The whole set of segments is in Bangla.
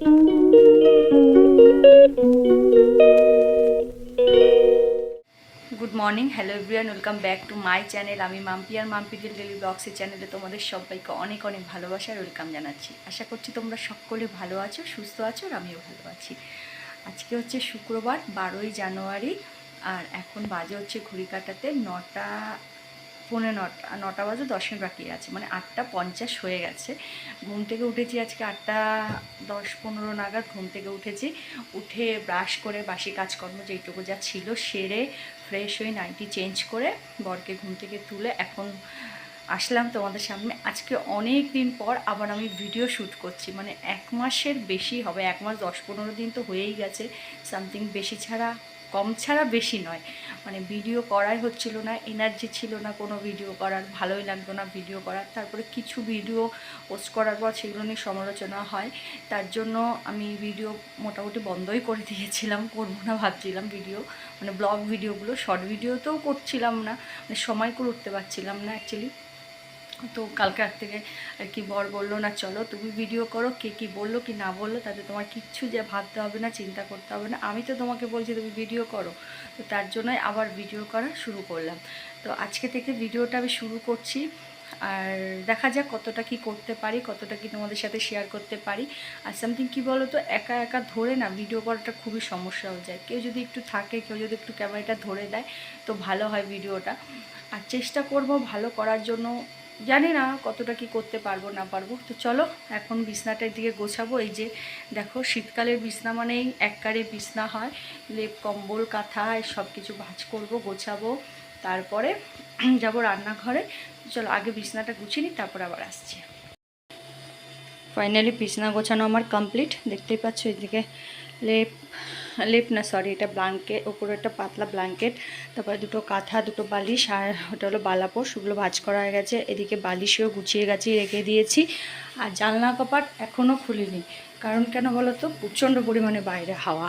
Good morning hello everyone welcome back to my channel আমি মাম্পি আর মাম্পিদের ডেলি ব্লগসের চ্যানেলে তোমাদের সবাইকে অনেক অনেক ভালোবাসার ওয়েলকাম জানাচ্ছি। আশা করছি তোমরা সকলে ভালো আছো, সুস্থ আছো আর আমিও ভালো আছি। আজকে হচ্ছে শুক্রবার, বারোই জানুয়ারি, আর এখন বাজে হচ্ছে ঘড়ি কাটাতে নটা পৌনে নটা নটা বাজে, দশ মিনিট বাকি আছে। মানে আটটা পঞ্চাশ হয়ে গেছে। ঘুম থেকে উঠেছি আজকে আটটা দশ পনেরো নাগাদ। ঘুম থেকে উঠেছি। উঠে ব্রাশ করে বাসি কাজকর্ম যেইটুকু যা ছিল সেরে ফ্রেশ হয়ে নাইটি চেঞ্জ করে বরকে ঘুম থেকে তুলে এখন আসলাম তোমাদের সামনে। আজকে অনেক দিন পর আবার আমি ভিডিও শ্যুট করছি। মানে এক মাসের বেশি হবে। এক মাস দশ পনেরো দিন তো হয়েই গেছে। সামথিং বেশি ছাড়া, কম ছাড়া বেশি নয়। মানে ভিডিও করাই হচ্ছিল না এনার্জি ছিল না কোনো ভিডিও করার, ভালোই লাগতো না ভিডিও করার। তারপরে কিছু ভিডিও পোস্ট করার পর সেগুলো নিয়ে সমালোচনা হয়। তার জন্য আমি ভিডিও মোটামুটি বন্ধই করে দিয়েছিলাম, করব না ভাবছিলাম ভিডিও মানে ব্লগ ভিডিওগুলো শর্ট ভিডিওতেও করছিলাম না মানে সময় করে উঠতে পারছিলাম না অ্যাকচুয়ালি তো, কালকে রাত থেকে আর কি বর বলল না, চলো তুমি ভিডিও করো, কে কি বলল, কি না বলল, তাতে তোমার কিচ্ছু যে ভাবতে হবে না, চিন্তা করতে হবে না। আমি তো তোমাকে বলছি তুমি ভিডিও করো। তো তার জন্যই আবার ভিডিও করা শুরু করলাম। তো আজকে থেকে ভিডিওটা আমি শুরু করছি। আর দেখা যাক কতটা কি করতে পারি, কতটা কি তোমাদের সাথে শেয়ার করতে পারি। আর সামথিং কী বলো তো একা একা ধরে না ভিডিও করাটা খুবই সমস্যা হয়ে যায়। কেউ যদি একটু থাকে, কেউ যদি একটু ক্যামেরাটা ধরে দেয়, তো ভালো হয় ভিডিওটা আর চেষ্টা করব ভালো করার জন্য জানি না কতটা কি করতে পারব, না পারব। তো চলো, এখন বিছনাটার দিকে গোছাবো। এই যে, দেখো, শীতকালের বিছনা মানেই এককারে বিছনা হয়। লেপ, কম্বল, কাঁথা সব কিছু ভাজ করব, গোছাবো। তারপরে যাব রান্নাঘরে। চলো, আগে বিছনাটা গুছিয়ে নিই, তারপর আবার আসছি। ফাইনালি বিছনা গোছানো আমার কমপ্লিট দেখতেই পাচ্ছ এদিকে লেপ লেপ না সরি এটা ব্ল্যাঙ্কেট ওপরে একটা পাতলা ব্ল্যাঙ্কেট তারপরে দুটো কাঁথা, দুটো বালিশ, আর ওটা হলো বালাপোষ ওগুলো ভাজ করা হয়ে গেছে। এদিকে বালিশেও গুছিয়ে গাছিয়ে রেখে দিয়েছি। আর জানলা কপাট এখনও খুলিনি। কারণ কেন বলো তো? প্রচণ্ড পরিমাণে বাইরে হাওয়া।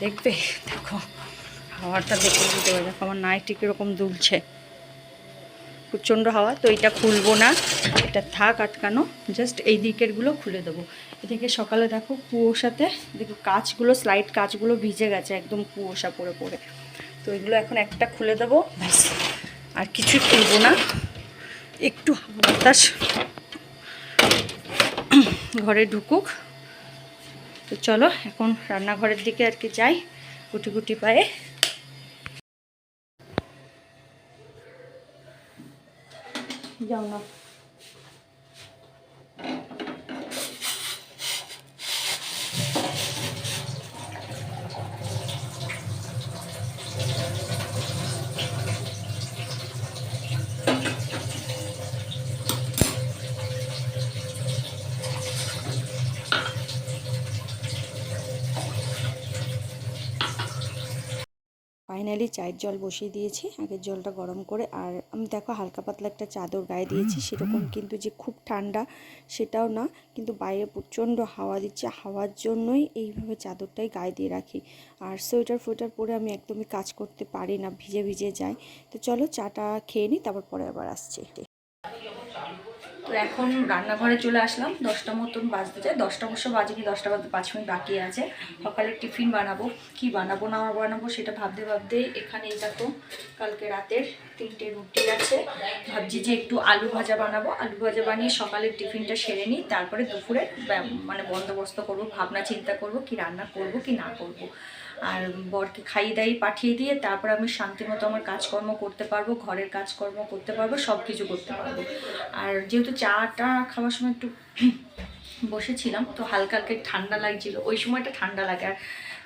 দেখবে, দেখো, হাওয়াটা দেখে দিতে দেখো আমার নাইটি কীরকম দুলছে। প্রচণ্ড হাওয়া, তো এটা খুলবো না। এটা থাক আটকানো জাস্ট এই দিকেরগুলো খুলে দেবো। এদিকে সকালে দেখো কুয়োশাতে দেখো কাঁচগুলো স্লাইড কাঁচগুলো ভিজে গেছে, একদম কুয়োশা পরে পড়ে তো এগুলো এখন একটা খুলে দেবো, ব্যাস, আর কিছু খুলবো না। একটু বাতাস ঘরে ঢুকুক। তো চলো, এখন রান্নাঘরের দিকে আর কি যাই, গুটি গুটি পায়ে। যাও না ফাইনালি চায়ের জল বসিয়ে দিয়েছি। আগের জলটা গরম করে আর আমি দেখো হালকা পাতলা একটা চাদর গায়ে দিয়েছি সেরকম কিন্তু যে খুব ঠান্ডা সেটাও না কিন্তু বাইরে প্রচণ্ড হাওয়া দিচ্ছে। হাওয়ার জন্যই এইভাবে চাদরটাই গায়ে দিয়ে রাখি। আর সোয়েটার ফোয়েটার পরে আমি একদমই কাজ করতে পারি না ভিজে ভিজে যাই। তো চলো চাটা খেয়ে নিই তারপর পরে আবার আসছি। তো এখন রান্নাঘরে চলে আসলাম। দশটা মতন বাজতে যায়। দশটা অবশ্য বাজেনি দশটা বাজতে পাঁচ মিনিট বাকি আছে। সকালে টিফিন বানাবো। কি বানাবো, না বানাবো সেটা ভাবতে ভাবতে এখানে এই দেখো, কালকে রাতের তিনটে রুটি আছে। ভাবছি যে একটু আলু ভাজা বানাবো। আলু ভাজা বানিয়ে সকালের টিফিনটা সেরে নিই। তারপরে দুপুরে মানে বন্দোবস্ত করব, ভাবনা চিন্তা করব, কি রান্না করব, কি না করব। আর বরকে খাইয়ে দাইয়ে পাঠিয়ে দিয়ে তারপর আমি শান্তিমতো আমার কাজকর্ম করতে পারব, ঘরের কাজকর্ম করতে পারব সব কিছু করতে পারব। আর যেহেতু চাটা খাওয়ার সময় একটু বসেছিলাম, তো হালকা হালকা ঠান্ডা লাগছিল, ওই সময়টা ঠান্ডা লাগে। আর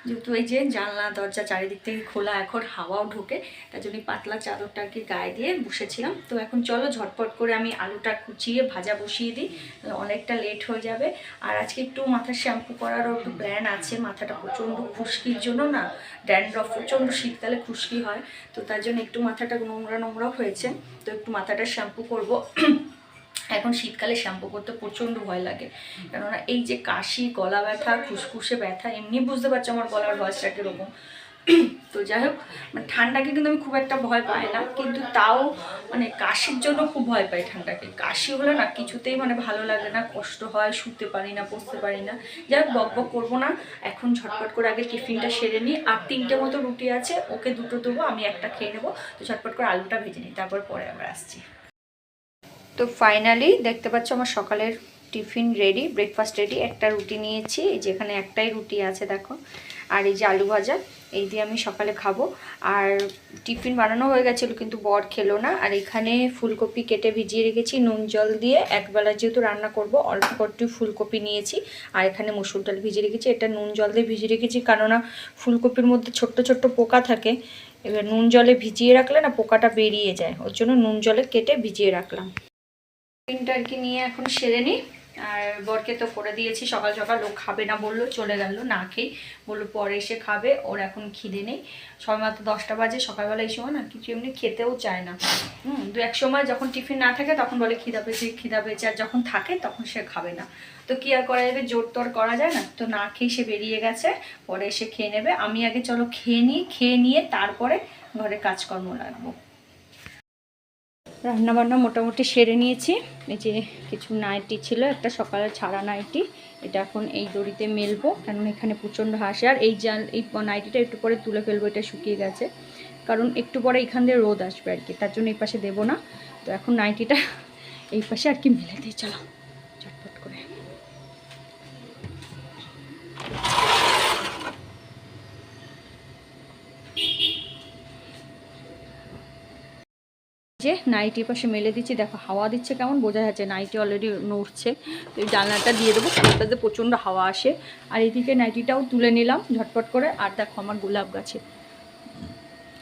যেহেতু এই যে জানলা, দরজা চারিদিক থেকে খোলা এখন হাওয়াও ঢোকে, তার জন্য পাতলা চাদরটা আর কি গায়ে দিয়ে বসেছিলাম। তো এখন চলো ঝটপট করে আমি আলুটা কুচিয়ে ভাজা বসিয়ে দিই অনেকটা লেট হয়ে যাবে। আর আজকে একটু মাথা শ্যাম্পু করারও একটু প্ল্যান আছে, মাথাটা প্রচণ্ড খুশকির জন্য না ড্যান্ড্রফ প্রচণ্ড শীতকালে খুশকি হয়, তো তার জন্য একটু মাথাটা নোংরা নোংরা হয়েছে, তো একটু মাথাটা শ্যাম্পু করব। এখন শীতকালে শ্যাম্পু করতে প্রচণ্ড ভয় লাগে। কেননা এই যে কাশি, গলা ব্যথা খুসখুসে ব্যথা, এমনি বুঝতে পারছ আমার গলার ভয়েসটা কীরকম। তো যাই হোক মানে ঠান্ডাকে কিন্তু আমি খুব একটা ভয় পাই না, কিন্তু তাও মানে কাশির জন্য খুব ভয় পাই ঠান্ডাকে। কাশি হলে না কিছুতেই মানে ভালো লাগে না, কষ্ট হয়, শুতে পারি না, বসতে পারি না। যাই হোক, বক বক করব না, এখন ঝটপট করে আগে টিফিনটা সেরে নিই। আর তিনটে মতো রুটি আছে, ওকে দুটো দেবো, আমি একটা খেয়ে নেব। তো ঝটপট করে আলুটা ভেজে নিই, তারপর পরে আবার আসছি। তো ফাইনালি দেখতে পাচ্ছ আমার সকালের টিফিন রেডি ব্রেকফাস্ট রেডি একটা রুটি নিয়েছি যেখানে একটাই রুটি আছে দেখো, আর এই যে আলু ভাজা, এই দিয়ে আমি সকালে খাব। আর টিফিন বানানো হয়ে গেছিল কিন্তু বর খেলো না, আর এখানে ফুলকপি কেটে ভিজিয়ে রেখেছি, নুন জল দিয়ে। একবেলা যেহেতু রান্না করব, অল্প একটু ফুলকপি নিয়েছি, আর এখানে মসুর ডাল ভিজিয়ে রেখেছি, এটা নুন জল দিয়ে ভিজিয়ে রেখেছি, কেননা ফুলকপির মধ্যে ছোট্ট ছোট্ট পোকা থাকে, এবার নুন জলে ভিজিয়ে রাখলে না পোকাটা বেরিয়ে যায়, ওর জন্য নুন জলে কেটে ভিজিয়ে রাখলাম। টিফিনটা আর কি নিয়ে এখন সেরে নিই আর বরকে তো করে দিয়েছি, সকাল সকাল ও খাবে না বলল, চলে গেল, না খেয়ে। বলল পরে এসে খাবে, ওর এখন খিদে নেই। সবাই মাত্র দশটা বাজে, সকালবেলা এই সময় না কিছু এমনি খেতেও চায় না। হুম, দু এক সময় যখন টিফিন না থাকে তখন বলে খিদা পেয়েছে খিদা পেয়েছে, আর যখন থাকে তখন সে খাবে না। তো কি আর করা যাবে, জোর তোর করা যায় না। তো না খেয়ে সে বেরিয়ে গেছে, পরে এসে খেয়ে নেবে। আমি আগে চলো খেয়ে নিই, খেয়ে নিয়ে তারপরে ঘরে কাজকর্ম লাগবো। রান্নাবান্না মোটামুটি সেরে নিয়েছি। এই যে কিছু নাইটি ছিল, একটা সকালে ছাড়া নাইটি। এটা এখন এই দড়িতে মেলবো কারণ এখানে প্রচণ্ড হাসে। আর এই জাল, এই নাইটিটা একটু পরে তুলে ফেলব, এটা শুকিয়ে গেছে। কারণ একটু পরে এখান দিয়ে রোদ আসবে আর কি, তার জন্য এই পাশে দেবো না। তো এখন নাইটিটা এই পাশে আর কি মেলে দিয়ে চলো। যে নাইটি পাশে মেলে দিচ্ছি, দেখো হাওয়া দিচ্ছে কেমন, বোঝা যাচ্ছে নাইটি অলরেডি নড়ছে। তো জানলাটা দিয়ে দেবো সেটাতে প্রচণ্ড হাওয়া আসে। আর এদিকে নাইটিটাও তুলে নিলাম ঝটপট করে, আর দেখো আমার গোলাপ গাছে।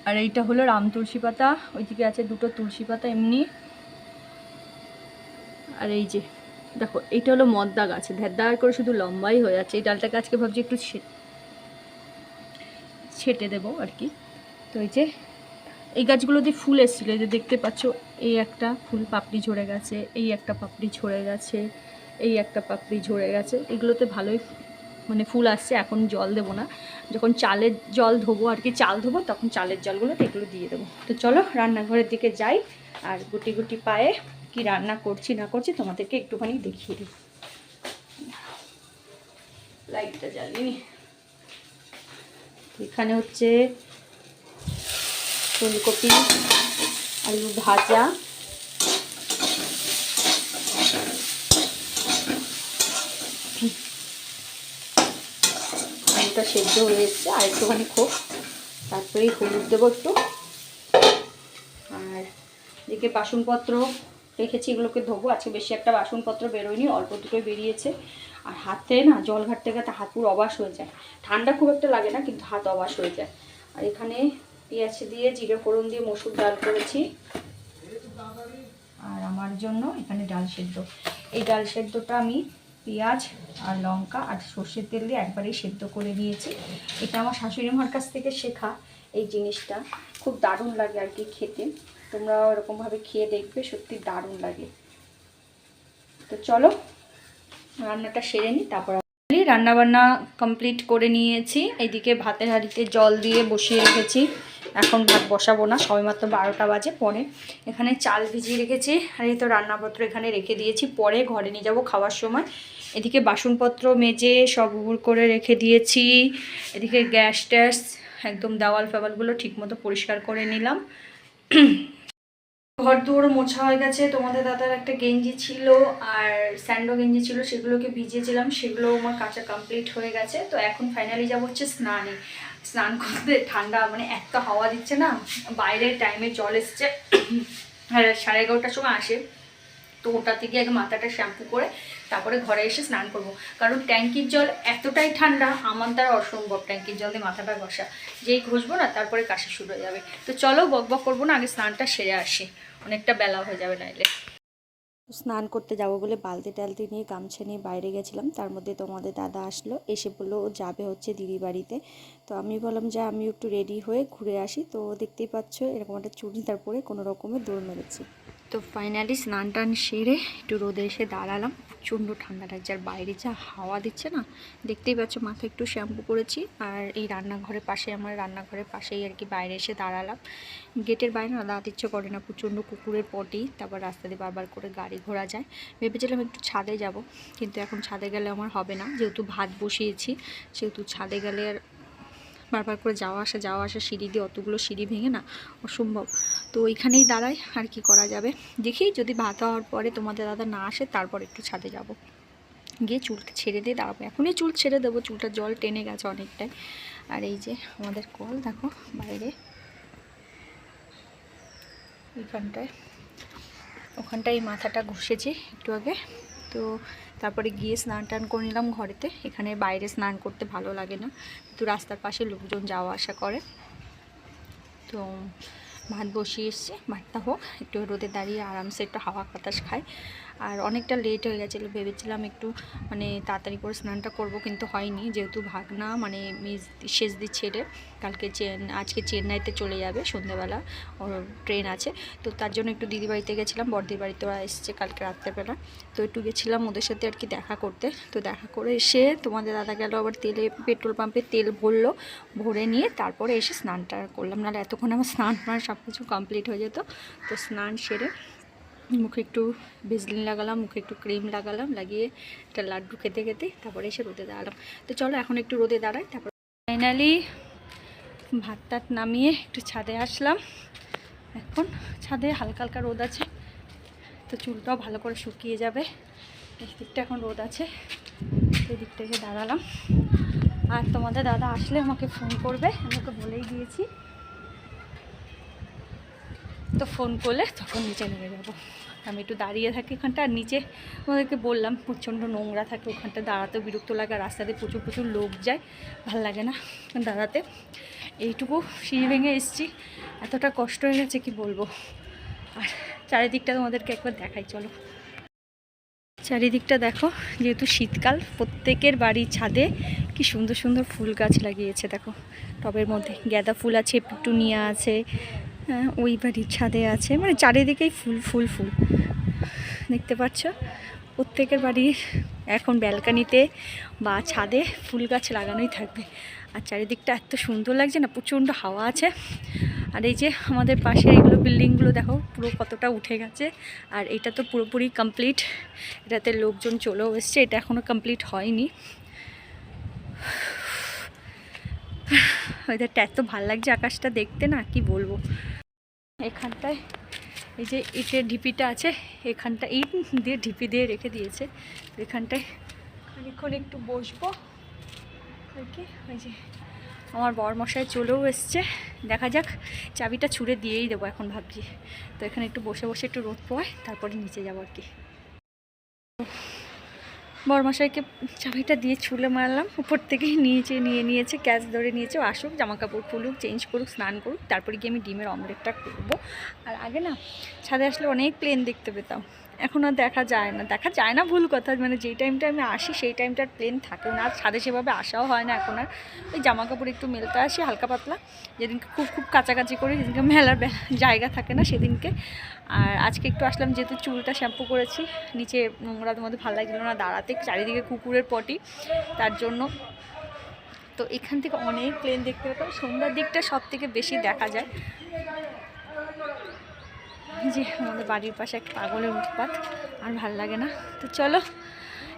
আর এইটা হলো রাম তুলসী পাতা, ওইদিকে আছে দুটো তুলসী পাতা এমনি। আর এই যে, দেখো এইটা হলো মদ্দা গাছ ধ্যার করে শুধু লম্বাই হয়ে যাচ্ছে। এই ডালটাকে আজকে ভাবছি একটু ছেটে দেবো আর কি। তো এই যে এই গাছগুলো গাছগুলোতে ফুল এসেছিল যে দেখতে পাচ্ছ, এই একটা ফুল পাপড়ি ঝরে গেছে, এই একটা পাপড়ি ঝরে গেছে, এই একটা পাপড়ি ঝরে গেছে। এগুলোতে ভালোই মানে ফুল আসছে, এখন জল দেবো না। যখন চালের জল ধোবো আর কি, চাল ধোবো, তখন চালের জলগুলোতে এগুলো দিয়ে দেবো। তো চলো, রান্নাঘরের দিকে যাই, আর গুটি গুটি পায়ে কি রান্না করছি, না করছি, তোমাদেরকে একটুখানি দেখিয়ে দিই। লাইটটা জ্বালিয়ে এখানে হচ্ছে ফুলকপি আলু ভাজা। আলুটা সেদ্ধ হয়ে এসছে, আর একটুখানি খোক। তারপরেই হলুদ দেবো একটু। আর এদিকে বাসনপত্র রেখেছি, এগুলোকে ধোবো। আজকে বেশি একটা বাসনপত্র বেরোয়নি, অল্প দুটোই বেরিয়েছে। আর হাতে না, জল ঘাটতে ঘাটতে হাত পুরো অবাস হয়ে যায়। ঠান্ডা খুব একটা লাগে না, কিন্তু হাত অবাস হয়ে যায়। আর এখানে পেঁয়াজ দিয়ে, জিরে ফোড়ন দিয়ে, মসুর ডাল করেছি। আর আমার জন্য এখানে ডাল সেদ্ধ। এই ডাল সেদ্ধটা আমি পেঁয়াজ আর লঙ্কা আর সর্ষের তেল দিয়ে একবারেই সেদ্ধ করে নিয়েছি। এটা আমার শাশুড়ি মার কাছ থেকে শেখা এই জিনিসটা। খুব দারুণ লাগে আর কি খেতে। তোমরা ওরকমভাবে খেয়ে দেখবে, সত্যি দারুণ লাগে। তো চলো, রান্নাটা সেরে নিই তারপর রান্না বান্না কমপ্লিট করে নিয়েছি। এদিকে ভাতের হাঁড়িতে জল দিয়ে বসিয়ে রেখেছি। এখন ভাত বসাবো না। সবেমাত্র বারোটা বাজে পরে এখানে চাল ভিজিয়ে রেখেছি। আর এই তো রান্নাপত্র এখানে রেখে দিয়েছি। পরে ঘরে নিয়ে যাব খাওয়ার সময়। এদিকে বাসনপত্র মেজে সব উবুর করে রেখে দিয়েছি। এদিকে গ্যাস ট্যাস, একদম দেওয়াল ফেওয়ালগুলো ঠিকমতো পরিষ্কার করে নিলাম। ঘর দুয়ারও মোছা হয়ে গেছে। তোমাদের দাদার একটা গেঞ্জি ছিল আর স্যান্ডো গেঞ্জি ছিল, সেগুলোকে ভিজিয়েছিলাম। সেগুলো আমার কাঁচা কমপ্লিট হয়ে গেছে। তো এখন ফাইনালি যাব হচ্ছে স্নানে। স্নান করতে, ঠান্ডা মানে এত হাওয়া দিচ্ছে না, বাইরের টাইমে জল এসছে সাড়ে এগারোটার সময় আসে, তো ওটা থেকে আগে মাথাটা শ্যাম্পু করে, তারপরে ঘরে এসে স্নান করব। কারণ ট্যাঙ্কির জল এতটাই ঠান্ডা, আমার দ্বারা অসম্ভব ট্যাঙ্কির জল দিয়ে মাথাটা ঘষা। যেই ঘষবো না, তারপরে কাশি শুরু হয়ে যাবে। তো চলো বক বক করব না, আগে স্নানটা সেরে আসি। অনেকটা বেলা হয়ে যাবে নাইলে। স্নান করতে যাব বলে বালতি টালতি নিয়ে গামছা নিয়ে বাইরে গেছিলাম। তার মধ্যে তোমাদের দাদা আসলো, এসে বলল, ও যাবে হচ্ছে দিদি বাড়িতে। তো আমি বললাম যে আমি একটু রেডি হয়ে ঘুরে আসি। তো দেখতেই পাচ্ছ, এরকম একটা চুড়িদার পরে কোনো রকমের দৌড় মেরেছি। তো ফাইনালি স্নান টান সেরে একটু রোদে এসে দাঁড়ালাম। প্রচণ্ড ঠান্ডা লাগছে। আর বাইরে যা হাওয়া দিচ্ছে না, দেখতেই পাচ্ছ মাথা একটু শ্যাম্পু করেছি। আর এই রান্নাঘরের পাশে, আমার রান্নাঘরের পাশেই আর কি বাইরে এসে দাঁড়ালাম। গেটের বাইরে না দাঁড়াতে ইচ্ছে করে না, প্রচণ্ড কুকুরের পটি। তারপর রাস্তা দিয়ে বারবার করে গাড়ি ঘোরা যায়। ভেবেছিলাম একটু ছাদে যাব, কিন্তু এখন ছাদে গেলে আমার হবে না। যেহেতু ভাত বসিয়েছি, সেহেতু ছাদে গেলে আর বারবার করে যাওয়া আসা যাওয়া আসা, সিঁড়ি দিয়ে অতগুলো সিঁড়ি ভেঙে না অসম্ভব। তো ওইখানেই দাঁড়াই, আর কি করা যাবে? দেখি যদি ভাত হওয়ার পরে তোমাদের দাদা না আসে, তারপর একটু ছাদে যাব। গিয়ে চুলটা ছেড়ে দিয়ে দাঁড়াবো। এখনই চুল ছেড়ে দেবো চুলটা জল টেনে গেছে অনেকটাই। আর এই যে আমাদের কল, দেখো, বাইরে। ওইখানটায় ওখানটায় মাথাটা ঘষেছি একটু আগে। তো তারপরে গিয়ে স্নান টান করে নিলাম ঘরেতে। এখানে বাইরে স্নান করতে ভালো লাগে না। তো রাস্তার পাশে লোকজন যাওয়া আসা করে। তো ভাত বসিয়ে এসছে। ভাতটা হোক, একটু রোদে দাঁড়িয়ে আরামসে একটু হাওয়া বাতাস খাই। আর অনেকটা লেট হয়ে গেছিল, ভেবেছিলাম একটু মানে তাড়াতাড়ি করে স্নানটা করব, কিন্তু হয়নি। যেহেতু ভাগনা মানে শেষ দি ছেড়ে কালকে চেন, আজকে চেন্নাইতে চলে যাবে সন্ধ্যেবেলা, ওর ট্রেন আছে। তো তার জন্য একটু দিদি বাড়িতে গেছিলাম, বড়দির বাড়িতে ওরা এসছে কালকে রাত্রেবেলা। তো একটু গেছিলাম ওদের সাথে আর কি দেখা করতে। তো দেখা করে এসে তোমাদের দাদা গেল আবার তেলে, পেট্রোল পাম্পে তেল ভরলো, ভরে নিয়ে তারপরে এসে স্নানটা করলাম। নাহলে এতক্ষণ আমার স্নান টান সব কিছু কমপ্লিট হয়ে যেত। তো স্নান সেরে মুখে একটু ভেজলিন লাগালাম, মুখে একটু ক্রিম লাগালাম, লাগিয়ে একটা লাড্ডু খেতে খেতে তারপরে এসে রোদে দাঁড়ালাম। তো চলো এখন একটু রোদে দাঁড়াই, তারপর ফাইনালি ভাত টাত নামিয়ে একটু ছাদে আসলাম। এখন ছাদে হালকা হালকা রোদ আছে, তো চুলটাও ভালো করে শুকিয়ে যাবে। দিকটা এখন রোদ আছে এই দিক থেকে দাঁড়ালাম। আর তোমাদের দাদা আসলে আমাকে ফোন করবে, আমি ওকে বলেই দিয়েছি। তো ফোন করলে তখন নিচে নেমে যাব। আমি একটু দাঁড়িয়ে থাকি ওখানটা, আর নিচে ওদেরকে বললাম, প্রচণ্ড নোংরা থাকে ওখানটা, দাঁড়াতেও বিরক্ত লাগে, আর রাস্তাতে প্রচুর প্রচুর লোক যায়, ভালো লাগে না দাঁড়াতে। এইটুকু সিঁড়ি ভেঙে এসছি, এতটা কষ্ট হয়ে গেছে, কি বলব? আর চারিদিকটা তোমাদেরকে একবার দেখাই, চলো। চারিদিকটা দেখো, যেহেতু শীতকাল, প্রত্যেকের বাড়ির ছাদে কি সুন্দর সুন্দর ফুল গাছ লাগিয়েছে, দেখো। টবের মধ্যে গাঁদা ফুল আছে, পিটুনিয়া আছে হ্যাঁ, ওই বাড়ির ছাদে আছে। মানে চারিদিকেই ফুল ফুল ফুল। দেখতে পাচ্ছ? প্রত্যেকের বাড়ির এখন ব্যালকানিতে বা ছাদে ফুল গাছ লাগানোই থাকবে। আর চারিদিকটা এত সুন্দর লাগছে না প্রচণ্ড হাওয়া আছে। আর এই যে আমাদের পাশে এগুলো বিল্ডিংগুলো দেখো পুরো কতটা উঠে গেছে। আর এটা তো পুরোপুরি কমপ্লিট এটাতে লোকজন চলেও এসছে এটা এখনও কমপ্লিট হয়নি। ওয়েদারটা এত ভালো লাগছে আকাশটা দেখতে না, কি বলব? এখানটায় এই যে ইটের ঢিপিটা আছে, এখানটা ইট দিয়ে ঢিপি দিয়ে রেখে দিয়েছে। এখানটায় খানিক্ষণ একটু বসবো। আর কি ওই যে আমার বর মশাই চলেও এসছে। দেখা যাক, চাবিটা ছুঁড়ে দিয়েই দেবো এখন ভাবছি। তো এখানে একটু বসে বসে একটু রোদ পোয়ায় তারপরে নিচে যাব আর কি। বরমশাইকে চাবিটা দিয়ে ছুলে মারলাম। উপর থেকেই নিয়েছে, নিয়ে নিয়েছে, ক্যাচ ধরে নিয়েছে। আসুক জামা কাপড় খুলুক, চেঞ্জ করুক, স্নান করুক, তারপরে গিয়ে আমি ডিমের অমলেটটা করব। আর আগে না, ছাদে আসলে অনেক প্লেন দেখতে পেতাম। এখন আর দেখা যায় না। দেখা যায় না ভুল কথা মানে যেই টাইমটা আমি আসি, সেই টাইমটা প্লেন থাকে না। আর ছাদে সেভাবে আসাও হয় না এখন আর। ওই জামা কাপড় একটু মেলতে আসি, হালকা পাতলা। যেদিনকে খুব খুব কাছাকাছি করি, যেদিনকে মেলার জায়গা থাকে না, সেদিনকে। আর আজকে একটু আসলাম, যেহেতু চুলটা শ্যাম্পু করেছি, নিচে নোংরার মধ্যে ভালো লাগছিল না, দাঁড়াতে চারিদিকে কুকুরের পটি, তার জন্য। তো এখান থেকে অনেক প্লেন দেখতে পেতাম সন্ধ্যার দিকটা সব থেকে বেশি দেখা যায়। যে আমাদের বাড়ির পাশে একটা পাগলের উৎপাত, আর ভালো লাগে না। তো চলো,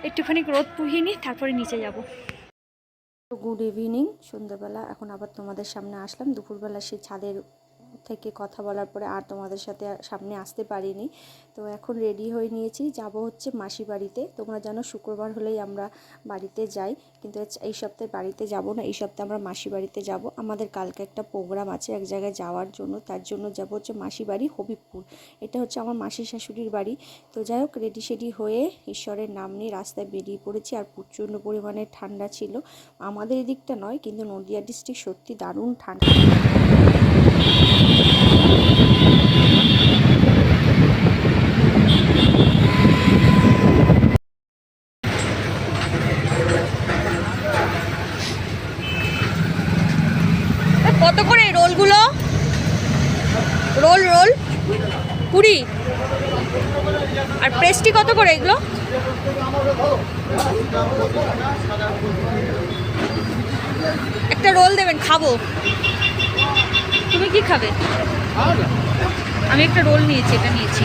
একটুখানি রোদ পুহিয়ে নিই, তারপরে নিচে যাব। গুড ইভিনিং সন্ধ্যাবেলা। এখন আবার তোমাদের সামনে আসলাম। দুপুরবেলা সেই ছাদের থেকে কথা বলার পরে আর তোমাদের সাথে সামনে আসতে পারিনি। তো এখন রেডি হয়ে নিয়েছি, যাব হচ্ছে মাসি বাড়িতে। তোমরা জানো শুক্রবার হলেই আমরা বাড়িতে যাই, কিন্তু এই সপ্তাহে বাড়িতে যাব না, এই সপ্তাহে আমরা মাসি বাড়িতে যাব। আমাদের কালকে একটা প্রোগ্রাম আছে এক জায়গায় যাওয়ার জন্য, তার জন্য যাব হচ্ছে মাসি বাড়ি হবিবপুর। এটা হচ্ছে আমার মাসি শাশুড়ির বাড়ি। তো যাই হোক রেডি সেডি হয়ে ঈশ্বরের নাম নিয়ে রাস্তায় বেরিয়ে পড়েছি, আর প্রচণ্ড পরিমাণে ঠান্ডা ছিল। আমাদের এদিকটা নয়, কিন্তু নদিয়া ডিস্ট্রিক্ট সত্যি দারুণ ঠান্ডা। কত করে রোলগুলো? Roll roll? কুড়ি? আর প্রেস্টি কত করে এগুলো? একটা রোল দেবেন, খাব। তুমি কি খাবে? আমি একটা রোল নিয়েছি, এটা নিয়েছি।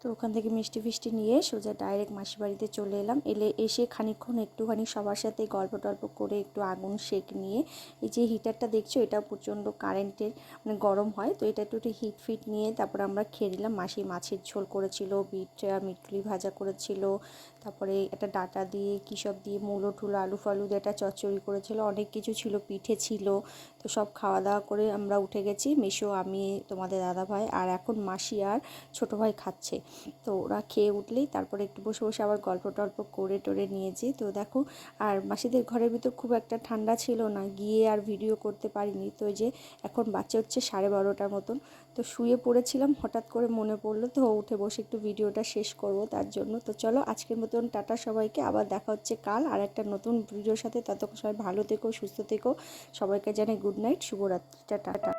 তো ওখান থেকে মিষ্টি ফিষ্টি নিয়ে সোজা ডাইরেক্ট মাসি বাড়িতে চলে এলাম। এলে এসে খানিকক্ষণ একটুখানি সবার সাথে গল্প টল্প করে একটু আগুন শেক নিয়ে, এই যে হিটারটা দেখছ এটা প্রচণ্ড কারেন্টের মানে গরম হয়, তো এটা একটু একটু হিট ফিট নিয়ে তারপর আমরা খেয়ে নিলাম। মাসি মাছের ঝোল করেছিল, বিট মিটলি ভাজা করেছিল তারপরে একটা ডাটা দিয়ে কী সব দিয়ে মূলো টুলো আলু ফালু দিয়ে একটা চচ্চড়ি করেছিল, অনেক কিছু ছিল, পিঠে ছিল। তো সব খাওয়া দাওয়া করে আমরা উঠে গেছি মিশো আমি, তোমাদের দাদা ভাই আর এখন মাসি আর ছোটো ভাই খাচ্ছে। তো ওরা খেয়ে উঠলেই তারপরে একটু বসে বসে আবার গল্প টল্প করে টোরে নিয়েছি। তো দেখো, আর মাসিদের ঘরের ভিতর খুব একটা ঠান্ডা ছিল না, গিয়ে আর ভিডিও করতে পারিনি। তো যে এখন বাচ্চা হচ্ছে সাড়ে বারোটার মতন। তো শুয়ে পড়েছিলাম, হঠাৎ করে মনে পড়ল, তো উঠে বসে একটু ভিডিওটা শেষ করব তার জন্য। তো চলো, আজকের মতন, টাটা সবাইকে। আবার দেখা হচ্ছে কাল আর একটা নতুন ভিডিওর সাথে। ততক্ষণ সবাই ভালো থেকো, সুস্থ থেকো। সবাইকে জানাই গুড নাইট শুভরাত্রি, টাটা।